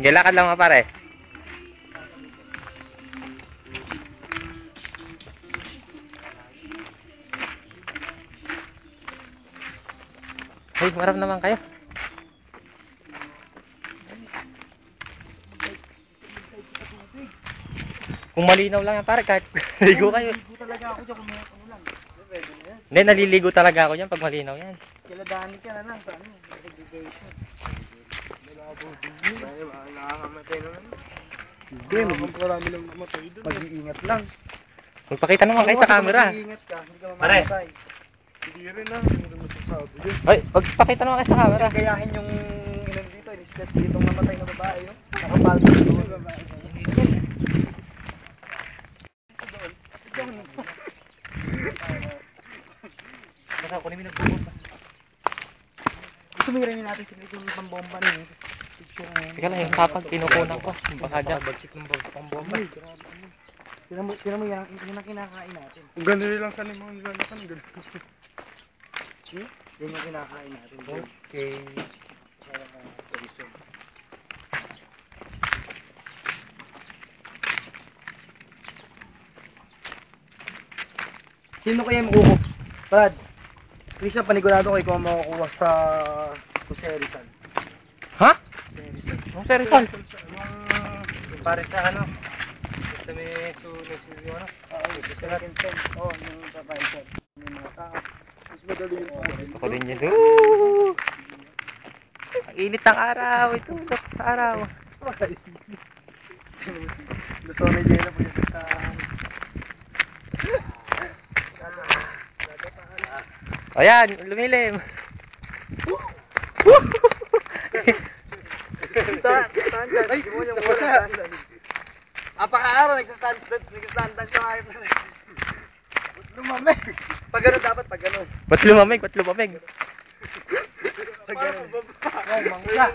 Galakad lang mga pare. Ay, marap naman kayo. Kung malinaw lang yan, pare, kahit ligo kayo. Hindi talaga ako dyan kung may ano lang. Hindi, naliligo talaga ako dyan pag malinaw yan. Kiladani ka na lang sa ano, segregation. Nakakamatay na lang. Hindi, mag- Marami lang namatay doon. mag-iingat lang. Magpakita naman kayo sa camera. Mag-iingat ka, hindi ka Pare. mamamatay. Hindi rin ah. Hindi rin masasabi yun. Ay, magpakita naman kayo sa camera. Gayahin yung ilan dito, in-sketch dito ng namatay na babae. Oh. Nakapaldo doon. Baka kunin mo nagbubog. Gusto mo hiramin natin sa yung pambomba na yun. Na. Teka lang, yung kapag kinukunan ko. Baka dyan. Bagsik ng pambomba. Tinan mo, yan, yun ang kinakain natin. Kung ganun lang sa mga nilalakan, ganun. Hmm? Yan yung kinakain natin. Okay. Sino kaya makukuha? Brad, Christian, panigurado ko ikaw ang makukuha sa Jose Rizal. Ha? Jose Rizal. Ang serikal. Yung pare sa ano? Sa may su, may su, yung ano? Oo, sa second sem. Oo, yung sa may mga tao. Mas madali yung pare. Ako din yun. Woo! Ang init ng araw. Ito, sa araw. Gusto ko na yelo po yun sa... Ayan, lumilim. Saan dyan? Ay, yung wala. Apaka-araw, nagsastand nagsastand siya ngayon. Lumamig. Pag gano'n dapat, pag gano'n. Ba't lumamig? Ba't lumamig? Pag gano'n. Oh, mangga.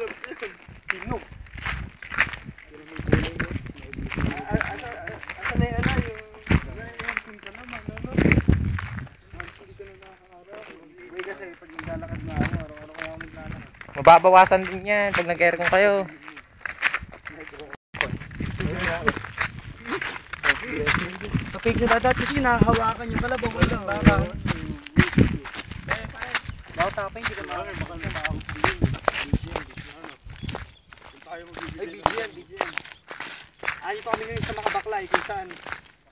Tinog. Asa na yung ano, yung... Uy, kasi pag naglalakad na ako, araw-araw ko ako naglalakad. Mababawasan din yan pag nag-aircon kayo. Sa page na dadat kasi nahahawakan yung kalabaw ko lang. Baka. Bawat tapay, hindi ka makakahawak. Ay, BGN, BGN. Ah, ito kami ngayon sa Makabaklay, kung saan.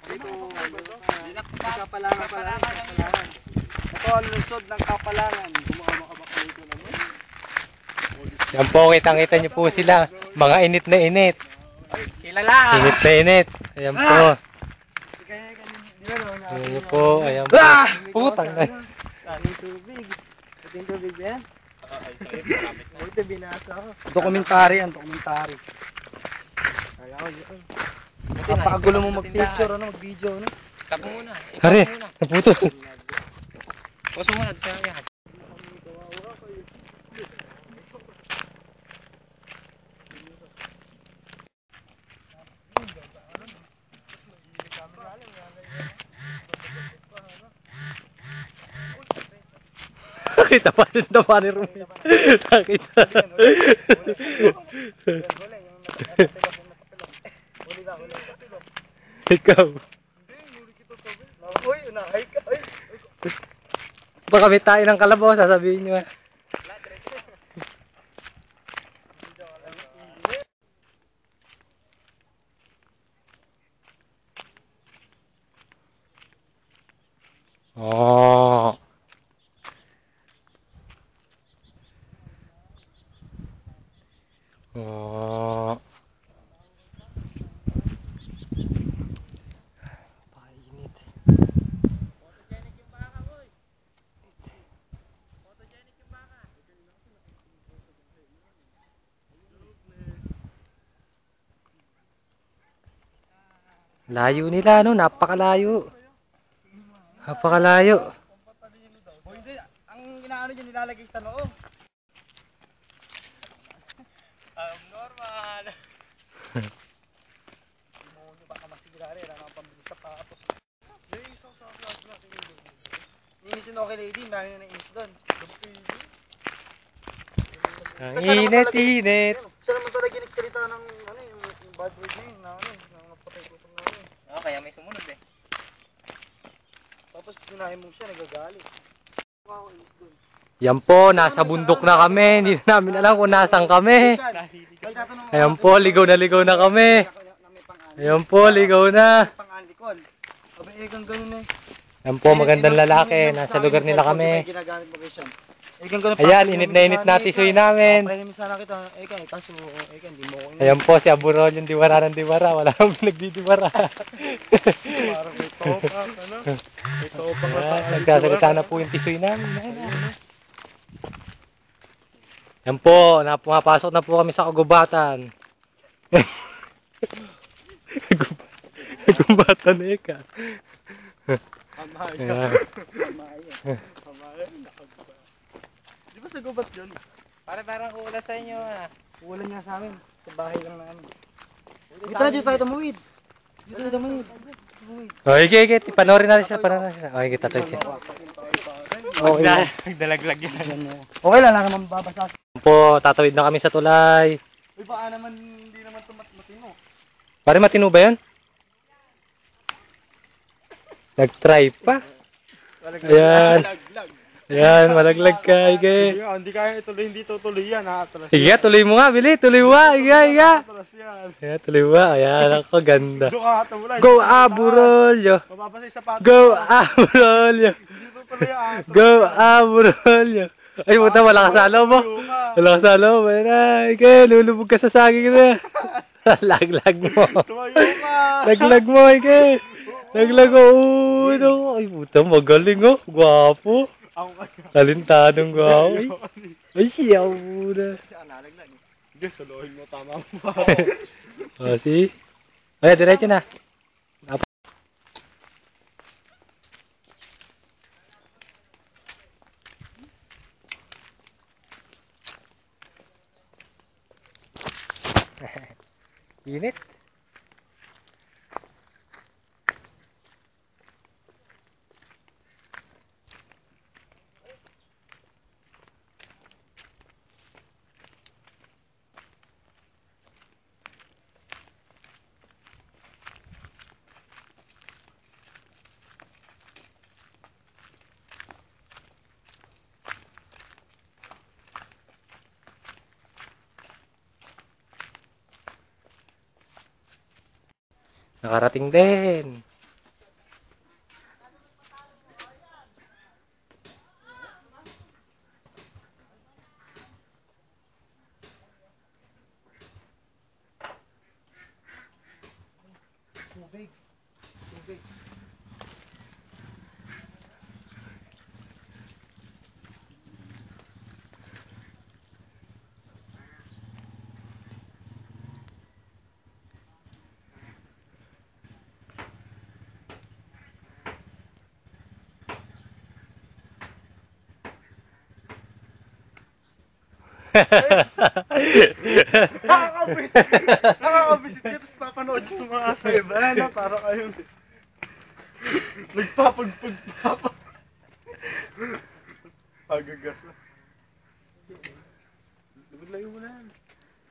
Dito, uh, kapalangan pala. Kapalangan. Ito ang lungsod ng kapalangan. Makabaklay ko naman. Yan po, kitang-kita niyo po sila. Mga init na init. Sila lang! Init na init. Ayan po. No? Ayan niyo po. Ayan po. Ah! Putang na. Dami tubig. Yung tubig ba yan? Buti binasa ko. Dokumentary yan, dokumentary. Kaya ko yun. Napakagulo mo mag-picture, ano, mag-video, ano? Tapo muna. Hare. Naputo. Pause mo Kita pa rin na pa ni Rumi. Nakita. Ikaw. Uy, unahay ka. Baka may tayo ng kalabaw, sasabihin nyo. ah. Oh. Oh. Painit. Layo nila, no? Napakalayo. Napakalayo. O hindi, ang inaano dyan nilalagay sa noo. Um, normal. Demonyo, baka masira rin. Ano ang pambili sa patos. Inis yung okay lady, dami na nainis doon. Ang init, init. Siya naman talaga nagsalita ng bad word na yun, na ano, na napatay ko na ano. eh. Oh, kaya may sumunod eh. Tapos pinahin mo siya, nagagalit. Wow. Yan po, nasa bundok na kami. Hindi na namin alam kung nasan kami. Ayan po, ligaw na ligaw na kami. Ayan po, ligaw na. Eh, eh. Yan po, magandang lalaki. Nasa lugar nila kami. Ginagamit mo kay Eh, Ayan, init na init na eh, tisoy namin. Pwede mo sana kita, eh, ka, eh, kaso, eh, ka, hindi mo ako Ayan po, si Aburol yung diwara ng diwara. Wala nang nagdidiwara. Parang may topak, ano? May topak na Ayan, tayo. nagsasalita na po yung tisoy namin. Ayan, ayan. Yan po, napumapasok na po kami sa kagubatan. kagubatan eh ka. Amaya. Ayan. Mamaya. Amaya, nakaguba. Di ba sa gubat yun? Para parang ulan sa inyo ah. Ulan nga sa amin. Sa bahay lang namin. Dito na, dito tayo tumawid. Dito tayo tumawid. Tumawid. O, ige, ige. Panoorin natin siya. Panoorin natin siya. O, ige, tatay siya. Okay lang. Magdalaglag yan. Na. Okay lang, lang naman babasa. Po, tatawid na kami sa tulay. Uy, baka naman hindi naman tumat matino. Pare, matino ba yun? Nag-try pa. Ayan. Laglag. Ayan, malaglag ka, ige. Sige hindi kaya ituloy, hindi tutuloy yan, ha? Atras Sige, tuloy mo nga, Bili. Tuloy mo nga. Atras yan. Ayan, tuloy mo nga. Ayan, ako, ganda. Doon ka hatamulay. Go, Aburolyo. Yung sapatos. Go, Aburolyo. Hindi tutuloy ah. Go, Aburolyo. Ay, puta, wala ka sa alo mo. Wala ka sa alo mo. Ayan na, ige, lulubog ka sa saging na. Laglag mo. Tumayo ka. Laglag mo, ige. Uy, no. Ay, puta, magaling oh. Gwapo. Ako kaya. Talentadong gwapo. Ay, ay siya muna. Siya, nalaglag. Hindi, suluhin mo, tama mo. O, si. Ay, Nakarating din. Tubig. Nakakabisit. Nakakabisit ka, tapos papanood yung sumakasa iba. Ano, para kayong nagpapagpag papa. Pagagas na. Lang mo na.